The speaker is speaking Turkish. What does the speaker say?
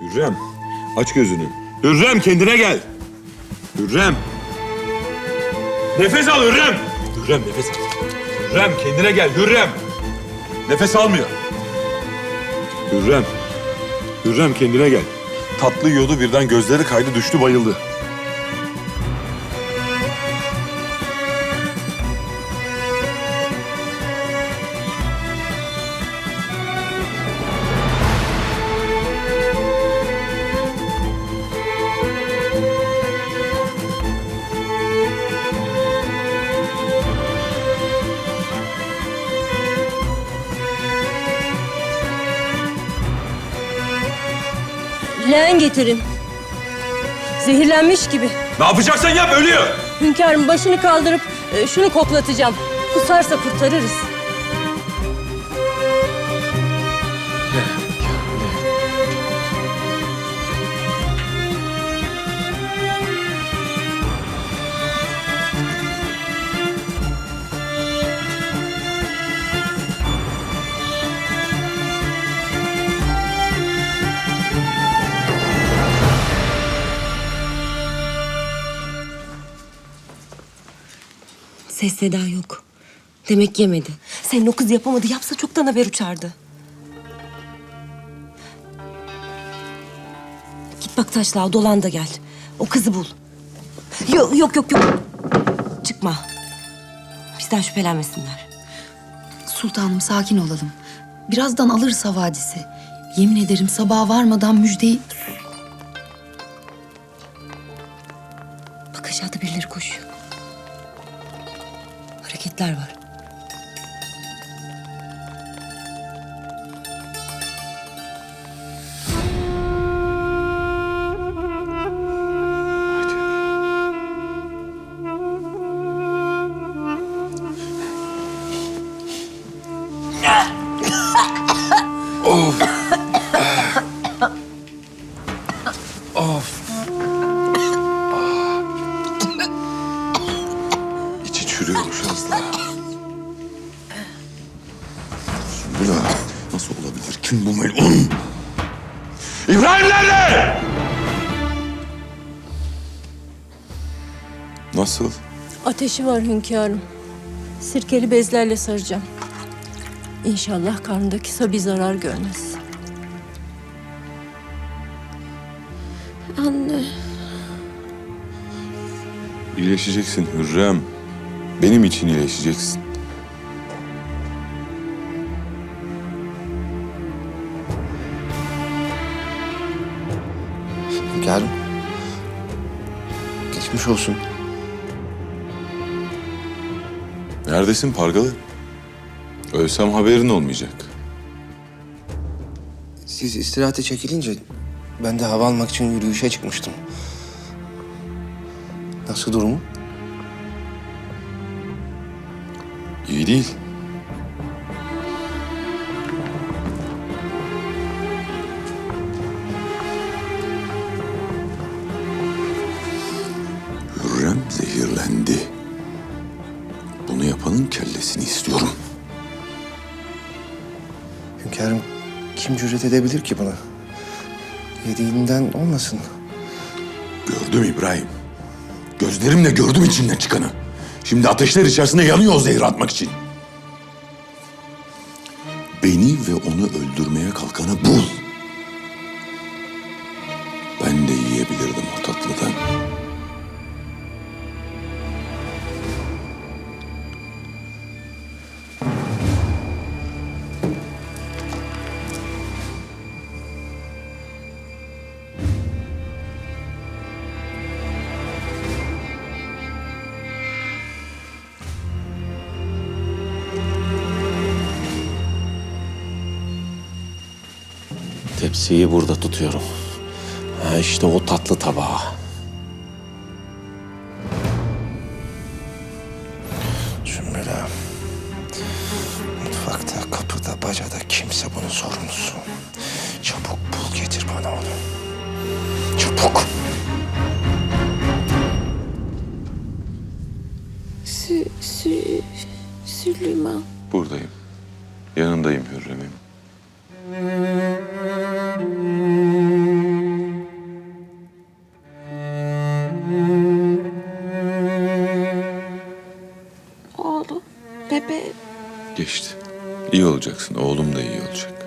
Hürrem, aç gözünü. Hürrem kendine gel. Hürrem. Nefes al Hürrem. Hürrem nefes al. Hürrem kendine gel Hürrem. Nefes almıyor. Hürrem. Hürrem kendine gel. Tatlı yiyordu birden gözleri kaydı düştü bayıldı. Leğen getirin. Zehirlenmiş gibi. Ne yapacaksan yap ölüyor. Hünkârım başını kaldırıp e, şunu koklatacağım. Kusarsa kurtarırız. Ses seda yok. Demek yemedi. Senin o kız yapamadı. Yapsa çoktan haber uçardı. Git bak taşlığa dolan da gel. O kızı bul. Yok yok yok yok. Çıkma. Bizden şüphelenmesinler. Sultanım sakin olalım. Birazdan alırız havadisi. Yemin ederim sabaha varmadan müjdeyi... Bak aşağıda birileri koşuyor. Hareketler var. İçi Da nasıl olabilir? Kim bu melun? İbrahim nerede? Nasıl? Ateşi var hünkârım. Sirkeli bezlerle saracağım. İnşallah karnındaki sabi zarar görmez. Anne. İyileşeceksin Hürrem. Benim için iyileşeceksin. Hünkârım. Geçmiş olsun. Neredesin Pargalı? Ölsem haberin olmayacak. Siz istirahate çekilince ben de hava almak için yürüyüşe çıkmıştım. Nasıl durumu? İyi değil. Zehirlendi. Bunu yapanın kellesini istiyorum. Hünkârım kim cüret edebilir ki buna? Yediğinden olmasın. Gördüm İbrahim. Gözlerimle gördüm içinden çıkanı. Şimdi ateşler içerisinde yanıyor o zehri atmak için. Beni ve onu öldürmeye kalkanı bul. Tepsiyi burada tutuyorum. Ha işte o tatlı tabağı. Sümbüla. Mutfakta, kapıda, bacada kimse bunun sorumlusu. Çabuk bul getir bana onu. Çabuk. Sü, sü, Süleyman. Buradayım. Yanındayım Hürrem'im. Bebe Geçti. İyi olacaksın. Oğlum da iyi olacak.